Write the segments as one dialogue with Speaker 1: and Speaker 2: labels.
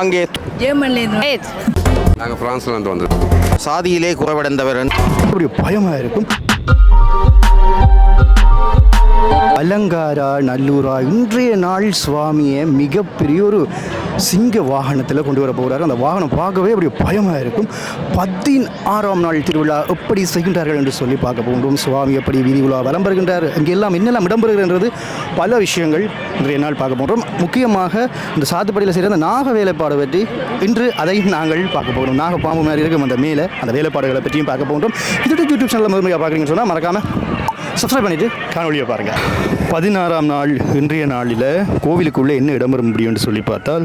Speaker 1: அங்கே நாங்கள் பிரான்ஸ்லேருந்து வந்திருக்கோம். சாதியிலே குறைவடைந்தவர்
Speaker 2: பயமாக இருக்கும். அலங்காரா நல்லூரா? இன்றைய நாள் சுவாமியை மிகப்பெரிய ஒரு சிங்க வாகனத்தில் கொண்டு வர போகிறார் அந்த வாகனம் பார்க்கவே அப்படி பயமாக இருக்கும். பதினாறாம் நாள் திருவிழா எப்படி செய்கின்றார்கள் என்று சொல்லி பார்க்க போகின்றோம். சுவாமி எப்படி வீதி உலா வளம்பருகின்றார் இங்கே எல்லாம் என்னெல்லாம் இடம்பெறுகின்றது பல விஷயங்கள் இன்றைய நாள் பார்க்க போகிறோம் முக்கியமாக இந்த சாத்துப்படியில் செய்கிற அந்த நாக வேலைப்பாடு பற்றி இன்று அதையும் நாங்கள் பார்க்க போகிறோம் நாக பாம்பு மாதிரி இருக்கும் அந்த மேலே அந்த வேலைப்பாடுகளை பற்றியும் பார்க்க போகிறோம் இதோட யூடியூப் சேனலில் முதன்மையாக பார்க்குறீங்கன்னு சொன்னால் மறக்காமல் சப்ஸ்கிரைப் பண்ணிவிட்டு காணொலியை பாருங்கள் பதினாறாம் நாள் இன்றைய நாளில் கோவிலுக்குள்ளே என்ன இடம்பெறும் முடியும்னு சொல்லி பார்த்தால்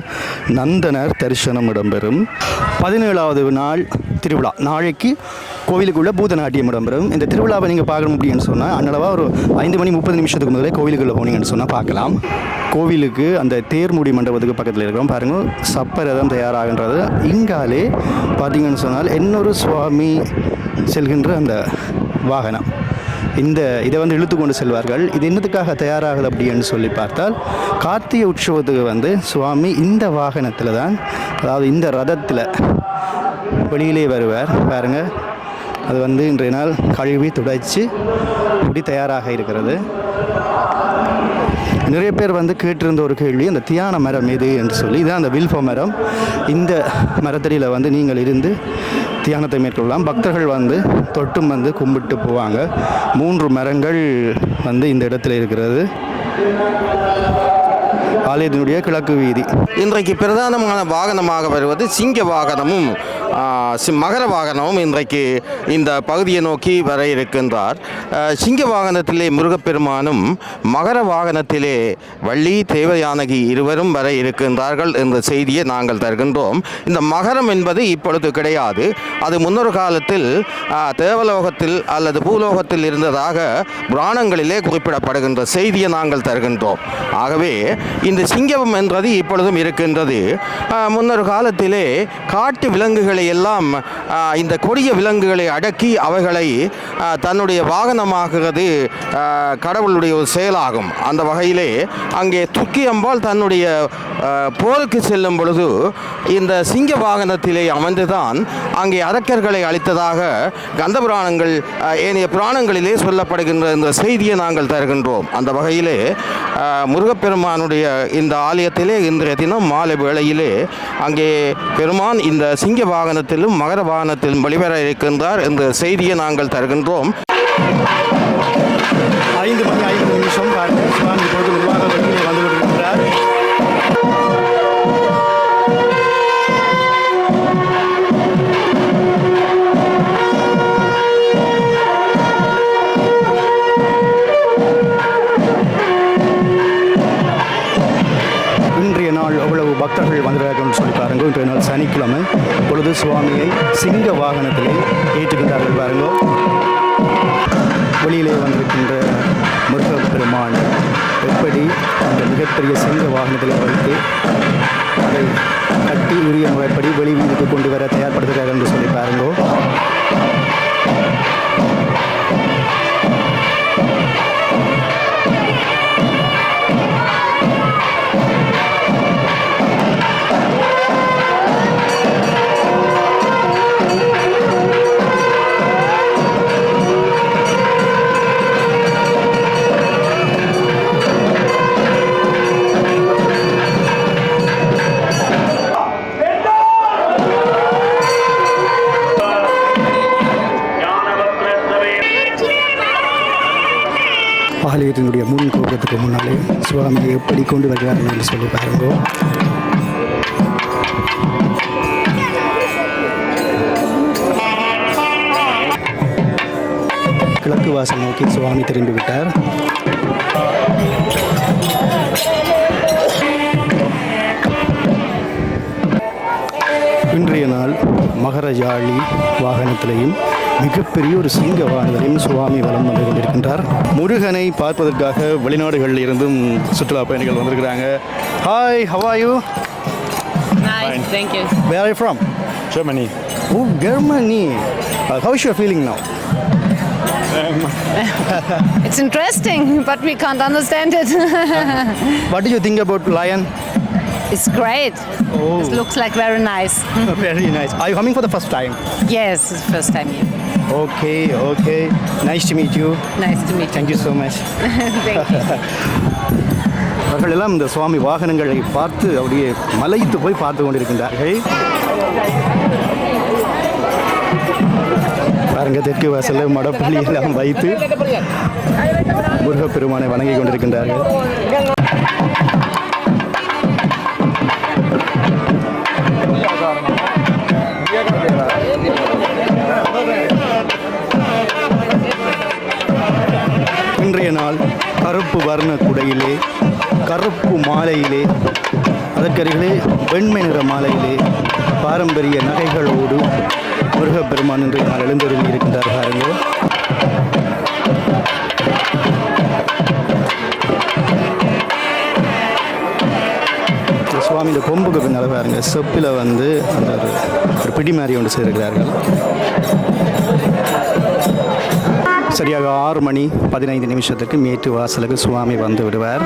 Speaker 2: நந்தனர் தரிசனம் இடம்பெறும். பதினேழாவது நாள் திருவிழா. நாளைக்கு கோவிலுக்குள்ளே பூதநாட்டியம் இடம்பெறும். இந்த திருவிழாவை நீங்கள் பார்க்கணும் அப்படின்னு சொன்னால் அன்னளவாக ஒரு ஐந்து மணி முப்பது நிமிஷத்துக்கு முதலே கோவிலுக்குள்ளே போனீங்கன்னு சொன்னால் பார்க்கலாம். கோவிலுக்கு அந்த தேர்முடி மண்டபத்துக்கு பக்கத்தில் இருக்கிறோம். பாருங்கள் சப்பரதம் தயாராகின்றது. இங்காலே பார்த்தீங்கன்னு சொன்னால் இன்னொரு சுவாமி செல்கின்ற அந்த வாகனம். இந்த இதை வந்து இழுத்து கொண்டு செல்வார்கள். இது என்னத்துக்காக தயாராகுது அப்படின்னு சொல்லி பார்த்தால் கார்த்திகை உற்சவத்துக்கு வந்து சுவாமி இந்த வாகனத்தில் தான் அதாவது இந்த ரதத்தில் வெளியிலே வருவார். பாருங்கள் அது வந்து இன்றைய நாள் கழுவி துடைச்சி இப்படி தயாராக இருக்கிறது. நிறைய பேர் வந்து கேட்டிருந்த ஒரு கேள்வி அந்த தியான மரம் எது என்று சொல்லி இதான் அந்த வில்ப மரம். இந்த மரத்தடியில் வந்து நீங்கள் இருந்து தியானத்தை மேற்கொள்ளலாம். பக்தர்கள் வந்து தொட்டும் வந்து கும்பிட்டு போவாங்க. மூன்று மரங்கள் வந்து இந்த இடத்துல இருக்கிறது. ஆலயத்தினுடைய கிழக்கு வீதி.
Speaker 1: இன்றைக்கு பிரதானமான வாகனமாக வருவது சிங்க வாகனமும். மகர வாகனமும் இன்றைக்கு இந்த பகுதியை நோக்கி வர இருக்கின்றார். சிங்க வாகனத்திலே முருகப்பெருமானும் மகர வாகனத்திலே வள்ளி தேவயானகி இருவரும் வர இருக்கின்றார்கள் என்ற செய்தியை நாங்கள் தருகின்றோம். இந்த மகரம் என்பது இப்பொழுது கிடையாது. அது முன்னொரு காலத்தில் தேவலோகத்தில் அல்லது பூலோகத்தில் இருந்ததாக புராணங்களிலே குறிப்பிடப்படுகின்ற செய்தியை நாங்கள் தருகின்றோம். ஆகவே இந்த சிங்கம் என்றது இப்பொழுதும் இருக்கின்றது. முன்னொரு காலத்திலே காட்டு விலங்குகளை எல்லாம் இந்த கொடிய விலங்குகளை அடக்கி அவைகளை தன்னுடைய வாகனமாகிறது கடவுளுடைய ஒரு செயலாகும். அந்த வகையிலே அங்கே துக்கி அம்பாள் தன்னுடைய போருக்கு செல்லும் பொழுது இந்த சிங்க வாகனத்திலே அமர்ந்துதான் அங்கே அரக்கர்களை அழித்ததாக கந்தபுராணங்கள் ஏனைய புராணங்களிலே சொல்லப்படுகின்ற இந்த செய்தியை நாங்கள் தருகின்றோம். அந்த வகையிலே முருகப்பெருமானுடைய இந்த ஆலயத்திலே இன்றைய தினம் மாலை வேளையிலே அங்கே பெருமான் இந்த சிங்க வாகனத்திலும் மகர வாகனத்திலும் வெளிவர இருக்கின்றார் என்ற செய்தியை நாங்கள் தருகின்றோம்.
Speaker 2: பாருங்க இன்றைய நாள் சனிக்கிழமை பொழுது சுவாமியை சிங்க வாகனத்திலே ஏற்றுகின்றார்கள் பாருங்க வெளியிலே வந்திருக்கின்ற முருகப்பெருமான் எப்படி அந்த மிகப்பெரிய சிங்க வாகனத்தில் வைத்து அதை கட்டி உரிய முறைப்படி வெளி வீதிக்கு கொண்டு வர தயார்படுத்துகிறார்கள் என்று சொல்லி பாருங்கோ முன்னாலே எப்படி கொண்டு வருகிறார்கள் என்று சொல்லி பாருங்கள். கிழக்கு வாசல் நோக்கி சுவாமி திரும்பி விட்டார். இன்றைய நாள் மகரஜாழி வாகனத்திலையும் மிகப்பெரிய ஒரு சிங்க வாகனத்திலையும் சுவாமி வலம் வந்து கொண்டிருக்கின்றார் முருகனை பார்ப்பதற்காக வெளிநாடுகளில் இருந்தும் சுற்றுலா பயணிகள் வந்திருக்கிறாங்க hi how are you
Speaker 3: Nice, thank you.
Speaker 2: Where I from
Speaker 4: Germany.
Speaker 2: Oh Germany how you feeling now
Speaker 3: It's interesting, but we can't understand it.
Speaker 2: What do you think about lion
Speaker 3: It's great.
Speaker 2: Oh.
Speaker 3: It looks like very nice.
Speaker 2: Very nice I coming for the first time
Speaker 3: yes, it's the first time here.
Speaker 2: Okay okay nice to meet you
Speaker 3: Nice to meet you.
Speaker 2: Thank you so much
Speaker 3: Thank you.
Speaker 2: அவர்கள் எல்லாம் இந்த சுவாமி வாகனங்களை பார்த்து அப்படியே மலைத்து போய் பார்த்து கொண்டிருக்கின்றார்கள். பாருங்க தெற்கு வாசலில் மடப்பள்ளி எல்லாம் வைத்து முருகப்பெருமானை வணங்கி கொண்டிருக்கின்றார்கள். நாள் கருப்பு வர்ண குடையிலே கருப்பு மாலையிலே அதற்கருகிலே வெண்மை நிற மாலையிலே பாரம்பரிய நகைகளோடு முருகப்பெருமான் என்று நான் எழுந்தருளி இருக்கின்றார் பாருங்கள் சுவாமி இந்த கொம்புக்கு பின்னால் பாருங்கள் செப்பில் வந்து அந்த ஒரு ஒரு பிடி மாதிரி ஒன்று செய்திருக்கிறார்கள். சரியாக ஆறு மணி பதினைந்து நிமிஷத்துக்கு மேட்டு வாசலுக்கு சுவாமி வந்து விடுவார்.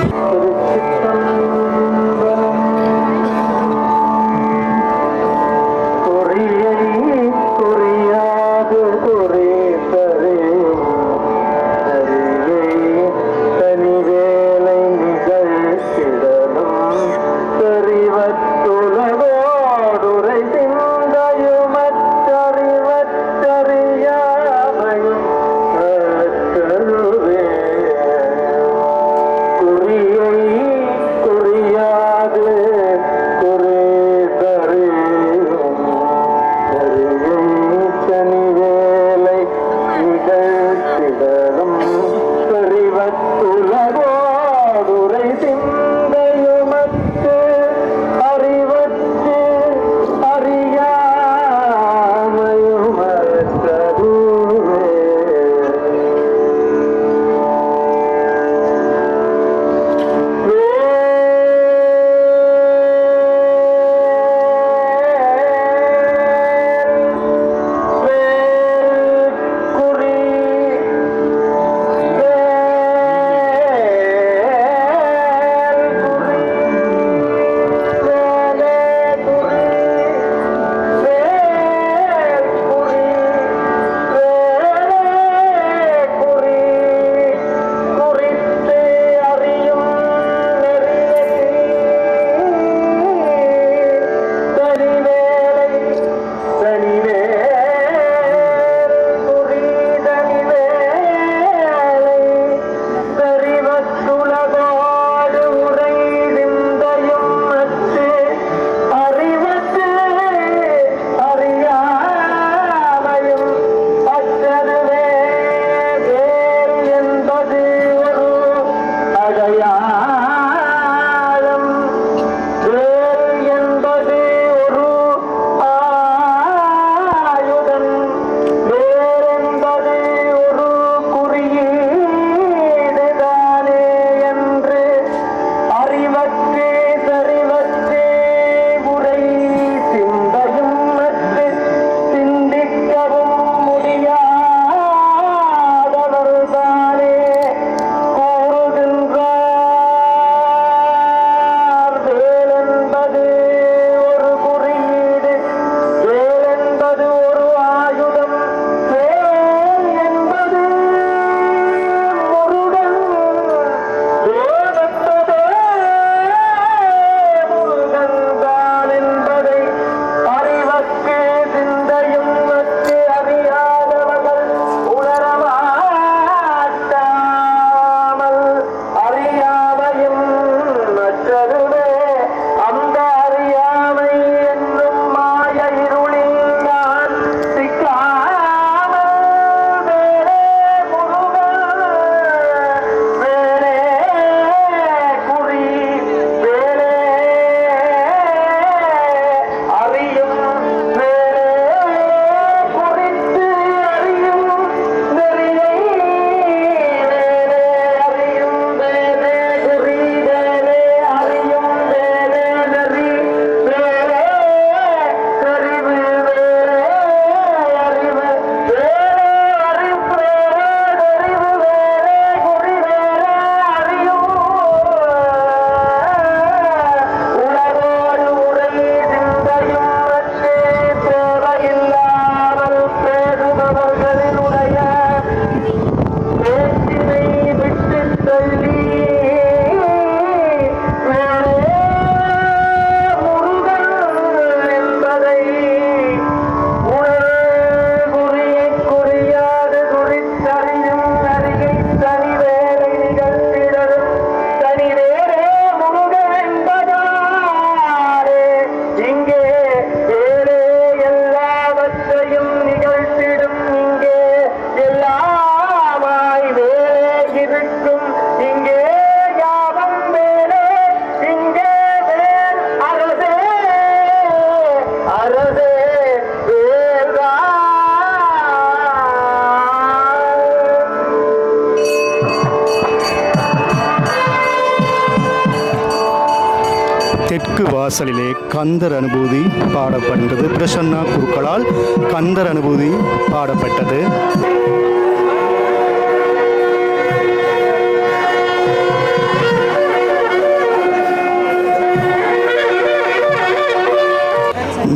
Speaker 2: வாசலிலே கந்தர் அனுபூதி பாடப்பட்டது. பிரசன்னா குருக்களால் கந்தர் அனுபூதி பாடப்பட்டது.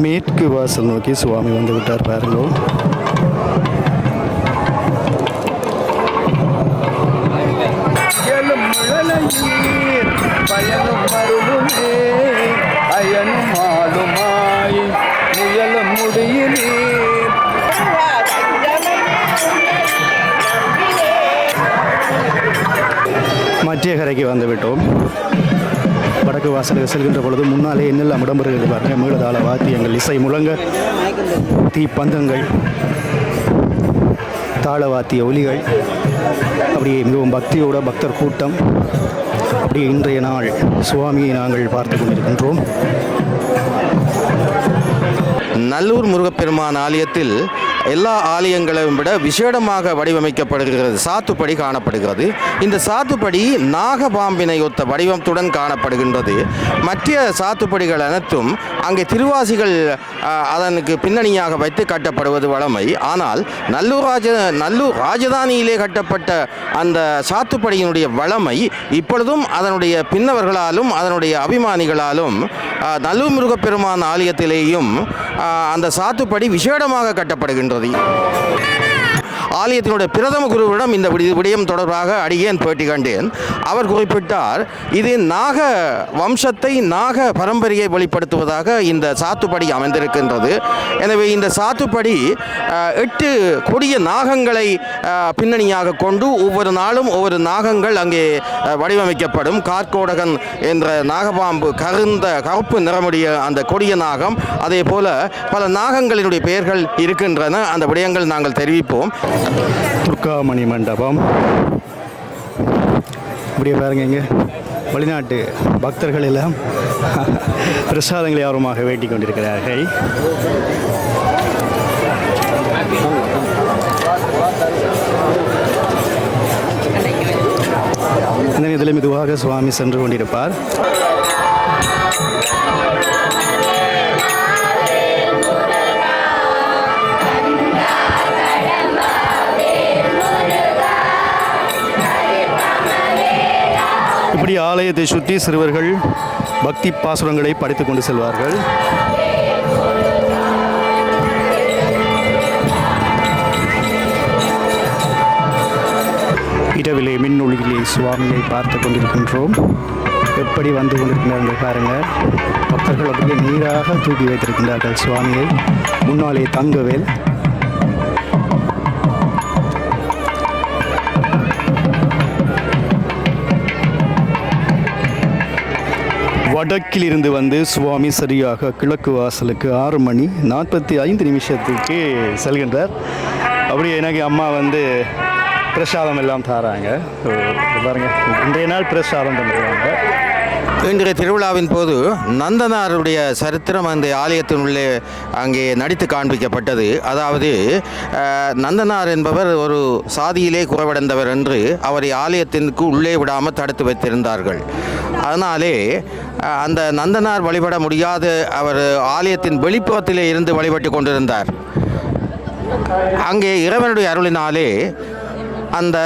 Speaker 2: மேற்கு வாசல் நோக்கி சுவாமி வந்து விட்டார் பாருங்க.
Speaker 5: எலும் முழலையீர் பயனும் ஆளுமாய் முயல முடியிலே
Speaker 2: மத்திய கரைக்கு வந்துவிட்டோம். வடக்கு வாசலுக்கு செல்கின்ற பொழுது முன்னாலே என்னெல்லாம் இடம்பெறுகிறது பாருங்க. மேலதாள வாத்தியங்கள் இசை முழங்க தீப்பந்தங்கள் தாளவாத்திய ஒலிகள் அப்படியே மிகவும் பக்தியோட பக்தர் கூட்டம். அப்படி இன்றைய நாள் சுவாமியை நாங்கள் பார்த்து கொண்டிருக்கின்றோம்.
Speaker 1: நல்லூர் முருகப்பெருமான் ஆலயத்தில் எல்லா ஆலயங்களையும் விட விசேடமாக வடிவமைக்கப்படுகிறது. சாத்துப்படி காணப்படுகிறது. இந்த சாத்துப்படி நாகபாம்பினை ஒத்த வடிவத்துடன் காணப்படுகின்றது. மற்ற சாத்துப்படிகள் அனைத்தும் அங்கே திருவாசிகள் அதனுக்கு பின்னணியாக வைத்து கட்டப்படுவது வழமை. ஆனால் நல்லூர் ராஜ நல்லூர் ராஜதானியிலே கட்டப்பட்ட அந்த சாத்துப்படியினுடைய வளமை இப்பொழுதும் அதனுடைய பின்னவர்களாலும் அதனுடைய அபிமானிகளாலும் நல்லூர் முருகப்பெருமான் ஆலயத்திலேயும் அந்த சாத்துப்படி விசேடமாக கட்டப்படுகின்றது. en ஆலயத்தினுடைய பிரதம குருவிடம் இந்த விடயம் தொடர்பாக அடியேன் பேட்டி கண்டேன். அவர் குறிப்பிட்டார் இது நாக வம்சத்தை நாக பரம்பரையை வெளிப்படுத்துவதாக இந்த சாத்துப்படி அமைந்திருக்கின்றது. எனவே இந்த சாத்துப்படி எட்டு கொடிய நாகங்களை பின்னணியாக கொண்டு ஒவ்வொரு நாளும் ஒவ்வொரு நாகங்கள் அங்கே வடிவமைக்கப்படும். கார்கோடகன் என்ற நாகபாம்பு கருந்த கருப்பு நிறமுடைய அந்த கொடிய நாகம். அதே போல பல நாகங்களினுடைய பெயர்கள் இருக்கின்றன. அந்த விடயங்கள் நாங்கள் தெரிவிப்போம்.
Speaker 2: துர்காமணி மண்டபம். இப்படியே பாருங்க இங்கே. வெளிநாட்டு பக்தர்கள் எல்லாம் பிரசாதங்களை ஆர்வமாக வேண்டிக் கொண்டிருக்கிறார்கள். இந்த இதில் மெதுவாக சுவாமி சென்று கொண்டிருப்பார். இப்படி ஆலயத்தை சுற்றி சிறுவர்கள் பக்தி பாசுரங்களை படித்துக் கொண்டு செல்வார்கள்? இரவிலே மின்னொளியிலே சுவாமியை பார்த்து கொண்டிருக்கின்றோம். எப்படி வந்து கொண்டிருக்கிறார்கள் பாருங்கள் பக்தர்கள் அப்படியே நீராக தூக்கி வைத்திருக்கின்றார்கள் சுவாமியை. முன்னாலே தங்கவேல் வடக்கிலிருந்து வந்து சுவாமி சரியாக கிழக்கு வாசலுக்கு ஆறு மணி நாற்பத்தி ஐந்து நிமிஷத்துக்கு செல்கின்றார். அப்படியே எனக்கு அம்மா வந்து பிரசாதம் எல்லாம் தாராங்க. பாருங்கள் பாருங்க இன்றைய நாள் பிரசாதம் பண்ணுறாங்க
Speaker 1: இன்றைய திருவிழாவின் போது நந்தனாருடைய சரித்திரம் அந்த ஆலயத்தின் உள்ளே அங்கே நடித்து காண்பிக்கப்பட்டது. அதாவது நந்தனார் என்பவர் ஒரு சாதியிலே குறைவடைந்தவர் என்று அவரை ஆலயத்திற்கு உள்ளே விடாமல் தடுத்து வைத்திருந்தார்கள். அதனாலே அந்த நந்தனார் வழிபட முடியாது. அவர் ஆலயத்தின் வெளிப்புறத்திலே இருந்து வழிபட்டு கொண்டிருந்தார். அங்கே இறைவனுடைய அருளினாலே அந்த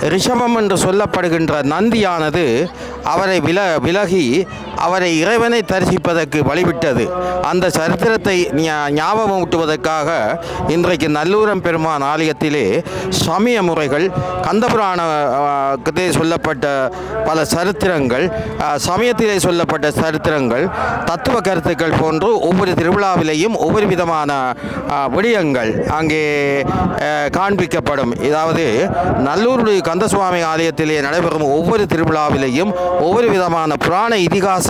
Speaker 1: ரிஷபம் என்று சொல்லப்படுகின்ற நந்தியானது அவரை வில விலகி அவரை இறைவனை தரிசிப்பதற்கு வழிவிட்டது. அந்த சரித்திரத்தை ஞா- ஞாபகம் ஊட்டுவதற்காக இன்றைக்கு நல்லூரம் பெருமான் ஆலயத்திலே சமய முறைகள் கந்தபுராணத்திலே சொல்லப்பட்ட பல சரித்திரங்கள் சமயத்திலே சொல்லப்பட்ட சரித்திரங்கள் தத்துவ கருத்துக்கள் போன்று ஒவ்வொரு திருவிழாவிலேயும் ஒவ்வொரு விதமான விடயங்கள் அங்கே காண்பிக்கப்படும். அதாவது நல்லூருடைய கந்தசுவாமி ஆலயத்திலே நடைபெறும் ஒவ்வொரு திருவிழாவிலேயும் ஒவ்வொரு விதமான புராண இதிகாச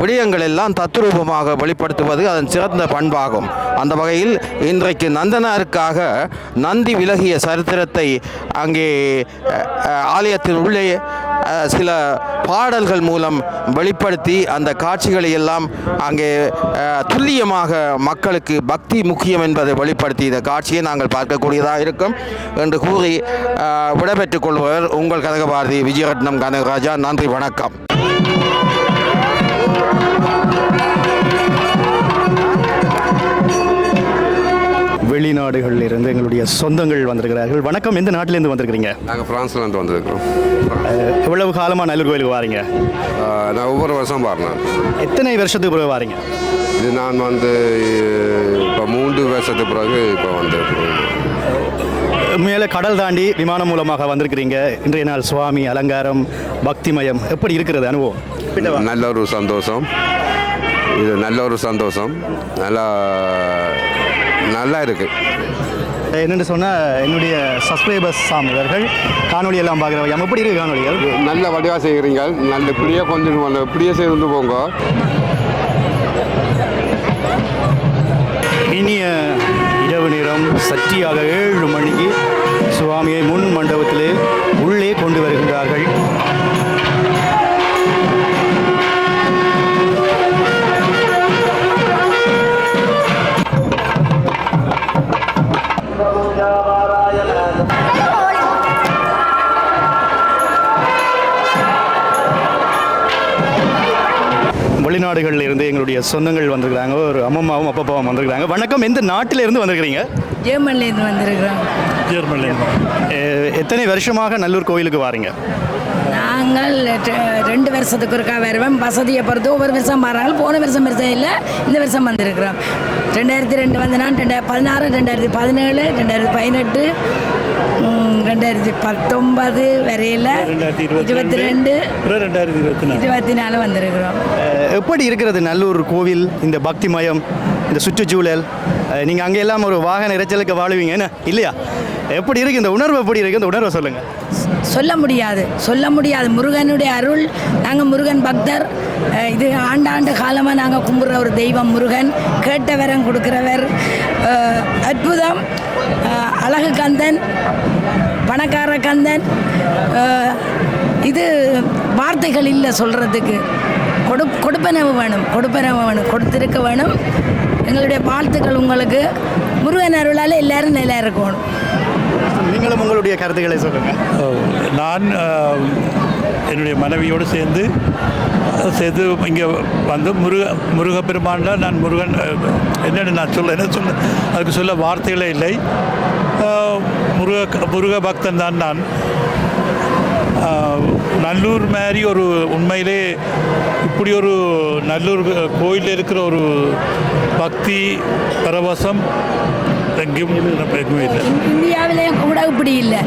Speaker 1: விடயங்கள் எல்லாம் தத்ரூபமாக வெளிப்படுத்துவது அதன் சிறந்த பண்பாகும். அந்த வகையில் இன்றைக்கு நந்தனாருக்காக நந்தி விலகிய சரித்திரத்தை அங்கே ஆலயத்தின் உள்ளே சில பாடல்கள் மூலம் வெளிப்படுத்தி அந்த காட்சிகளை எல்லாம் அங்கே துல்லியமாக மக்களுக்கு பக்தி முக்கியம் என்பதை வெளிப்படுத்தி இந்த காட்சியை நாங்கள் பார்க்கக்கூடியதாக இருக்கும் என்று கூறி விடைபெற்றுக் கொள்பவர் உங்கள் கனகபாரதி விஜயரத்னம் கனகராஜா. நன்றி வணக்கம்.
Speaker 2: எங்களுடைய சொந்தங்கள் வந்திருக்கிறார்கள். வணக்கம். எந்த நாட்டிலேருந்து வந்திருக்கிறீங்க?
Speaker 6: நாங்கள் ஃப்ரான்ஸ்லேருந்து வந்திருக்கிறோம்.
Speaker 2: எவ்வளவு காலமாக நல்லூர் கோயிலுக்கு வாரீங்க?
Speaker 6: நான் ஒவ்வொரு வருஷம் பாருனேன்
Speaker 2: எத்தனை வருஷத்துக்கு பிறகு வாரீங்க?
Speaker 6: இது நான் வந்து இப்போ மூன்று வருஷத்துக்கு பிறகு இப்போ வந்திருக்கிறேன்
Speaker 2: மேலே கடல் தாண்டி விமானம் மூலமாக வந்திருக்கிறீங்க. இன்றைய நாள் சுவாமி அலங்காரம் பக்திமயம் எப்படி இருக்கிறது அனுபவம்.
Speaker 6: நல்ல ஒரு சந்தோஷம். இது நல்ல ஒரு சந்தோஷம். நல்லா நல்லா இருக்குது
Speaker 2: என்னென்னு சொன்னால் என்னுடைய சப்ஸ்கிரைபர்ஸ் சாமிவர்கள் காணொளி எல்லாம் பார்க்குறவங்க எப்படி இருக்கு காணொலிகள்
Speaker 6: நல்ல வடிவாக செய்கிறீங்க நல்ல இப்படியே கொஞ்சம் இப்படியே செய்து போங்க.
Speaker 2: இனிய இரவு நேரம் சற்றியாக ஏழு மணிக்கு சுவாமியை முன் மண்டபத்திலே வெளிநாடுகளில் இருந்து எங்களுடைய சொந்தங்கள் வந்திருக்கிறாங்க. ஒரு அம்மம்மாவும் அப்பப்பாவும் வந்திருக்கிறாங்க. வணக்கம். எந்த நாட்டில இருந்து வந்திருக்கிறீங்க?
Speaker 7: ஜெர்மன்லேருந்து வந்திருக்கிறோம்.
Speaker 2: ஜெர்மன்லேருந்து. எத்தனை வருஷமாக நல்லூர் கோயிலுக்கு வாரீங்க?
Speaker 7: நாங்கள் ரெண்டு வருஷத்துக்கு ஒருக்கா வருவோம் வசதியை பொறுத்து ஒவ்வொரு வருஷம் வராங்க. போன வருஷம் வருஷம் இல்லை. இந்த வருஷம் வந்திருக்கிறோம். ரெண்டாயிரத்தி ரெண்டு வந்து நான் ரெண்டாயிரத்தி பதினாறு ரெண்டாயிரத்தி பதினேழு ரெண்டாயிரத்தி பதினெட்டு ரெண்டாயிரத்தி பத்தொன்பது வரையில் இருபத்தி ரெண்டு
Speaker 2: ரெண்டாயிரத்தி இருபத்தி
Speaker 7: இருபத்தி நாலு வந்திருக்கிறோம்.
Speaker 2: எப்படி இருக்கிறது நல்லூர் கோவில் இந்த பக்திமயம் இந்த சுற்றுச்சூழல்? நீங்கள் அங்கே எல்லாம் ஒரு வாகன இறைச்சலுக்கு வாழுவீங்க என்ன? இல்லையா? எப்படி இருக்கு? இந்த உணர்வு எப்படி இருக்கு? இந்த உணர்வை சொல்லுங்கள்
Speaker 7: சொல்ல முடியாது. சொல்ல முடியாது. முருகனுடைய அருள் நாங்கள் முருகன் பக்தர். இது ஆண்டாண்டு காலமாக நாங்கள் கும்பிட்ற ஒரு தெய்வம் முருகன். கேட்ட வரம் கொடுக்குறவர். அற்புதம். அழகு கந்தன். பணக்கார கந்தன். இது வார்த்தைகள் இல்லை சொல்கிறதுக்கு கொடு கொடுப்பனவு வேணும். கொடுப்பனவு வேணும். கொடுத்துருக்க வேணும். எங்களுடைய வாழ்த்துக்கள் உங்களுக்கு. முருகன் அருளால் எல்லோரும் நல்லா இருக்கணும்.
Speaker 2: உங்களுடைய கருத்துக்களை சொல்லுங்கள்
Speaker 8: நான் என்னுடைய மனைவியோடு சேர்ந்து சேர்ந்து இங்கே வந்து முருக முருகப்பெருமானில் நான் முருகன் என்னென்னு நான் சொல்ல என்ன சொல்ல அதுக்கு சொல்ல வார்த்தைகளே இல்லை. முருக முருக பக்தன் தான் நான். நல்லூர் மாதிரி ஒரு உண்மையிலே இப்படி ஒரு நல்லூர் கோயிலில் இருக்கிற ஒரு பக்தி பரவசம் எங்கேயும் இல்லை
Speaker 7: இந்தியாவிலேயும் கூட இப்படி இல்லை.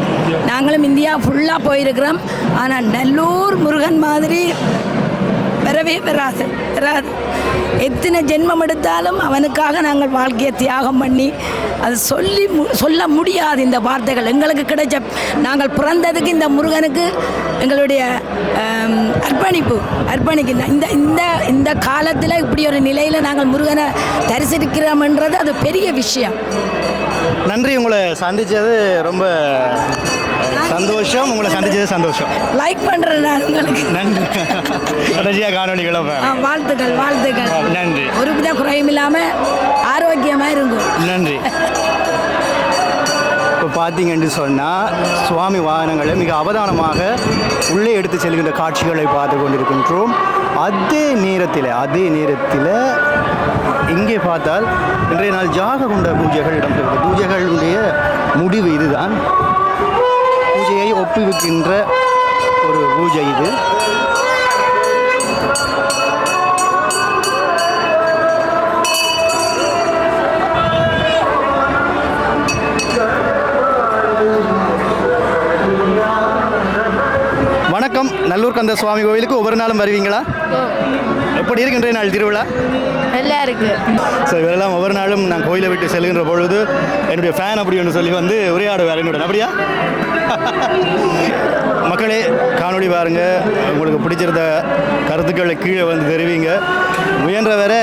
Speaker 7: நாங்களும் இந்தியா ஃபுல்லாக போயிருக்கிறோம். ஆனால் நல்லூர் முருகன் மாதிரி வரவே வராது வராது எத்தனை ஜென்மம் எடுத்தாலும் அவனுக்காக நாங்கள் வாழ்க்கையை தியாகம் பண்ணி அது சொல்லி சொல்ல முடியாது இந்த வார்த்தைகள். எங்களுக்கு கிடைச்ச நாங்கள் பிறந்ததுக்கு இந்த முருகனுக்கு எங்களுடைய அர்ப்பணிப்பு அர்ப்பணிக்கு. இந்த இந்த இந்த காலத்தில் இப்படி ஒரு நிலையில் நாங்கள் முருகனை தரிசிக்கிறோம்ன்றது அது பெரிய விஷயம்.
Speaker 2: நன்றி உங்களை சந்திச்சது ரொம்ப சந்தோஷம். உங்களை சந்திச்சது சந்தோஷம்.
Speaker 7: லைக் பண்ணுறேன் நான் உங்களுக்கு.
Speaker 2: நன்றி. காணொலிகளை
Speaker 7: ஆ, வாழ்த்துக்கள் வாழ்த்துக்கள்.
Speaker 2: நன்றி.
Speaker 7: ஒரு வித குறையும் இல்லாமல் ஆரோக்கியமாக இருக்கும்
Speaker 2: நன்றி. இப்போ பார்த்தீங்கன்னு சொன்னால் சுவாமி வாகனங்களை மிக அவதானமாக உள்ளே எடுத்து செல்கின்ற காட்சிகளை பார்த்து கொண்டிருக்கின்றோம். அதே நேரத்தில் அதே நேரத்தில் இங்கே பார்த்தால் இன்றைய நாள் ஜாக கொண்ட பூஜைகள் இடம்பெறுகிறது. பூஜைகளுடைய முடிவு இதுதான். பூஜையை ஒப்புவிக்கின்ற ஒரு பூஜை இது. வணக்கம் நல்லூர் கந்த சுவாமி கோவிலுக்கு ஒவ்வொரு நாளும் வருவீங்களா? எப்படி இருக்கு இன்றைய நாள் திருவிழா?
Speaker 9: நல்லா இருக்கு.
Speaker 2: ஸோ இவரெல்லாம் ஒவ்வொரு நாளும் நான் கோயிலை விட்டு செல்கின்ற பொழுது என்னுடைய ஃபேன் அப்படி ஒன்று சொல்லி வந்து உரையாடுவார் என்னுடன். அப்படியா? மக்களே காணொளி பாருங்க. உங்களுக்கு பிடிச்சிருந்த கருத்துக்களை கீழே வந்து தெரிவிங்க. முயன்ற வர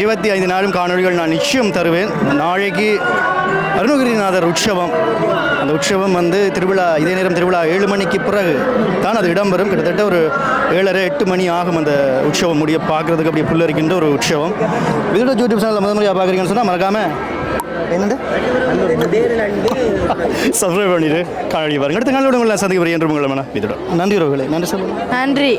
Speaker 2: இருபத்தி ஐந்து நாளும் காணொளிகள் நான் நிச்சயம் தருவேன். நாளைக்கு அருணகிரிநாதர் உற்சவம். அந்த உற்சவம் வந்து திருவிழா இதே நேரம் திருவிழா ஏழு மணிக்கு பிறகு தான் அது இடம்பெறும். கிட்டத்தட்ட ஒரு ஏழரை எட்டு மணி ஆகும் அந்த உற்சவம் முடிய பார்க்குறதுக்கு. அப்படியே புல்லரிக்கின்ற ஒரு உற்சவம். இதோட யூடியூப் சேனலில் முதல் முறையாக பார்க்குறீங்கன்னு சொன்னால் மறக்காமல் என்னது? சப்ஸ்கிரைப் பண்ணிட்டு காணொலி பாருங்க. அடுத்த நாளோட உங்களை சந்திக்க வரேன் உங்களை மன இதோட நன்றி உறவுகளே. நன்றி சொல்லுங்கள்.
Speaker 9: நன்றி.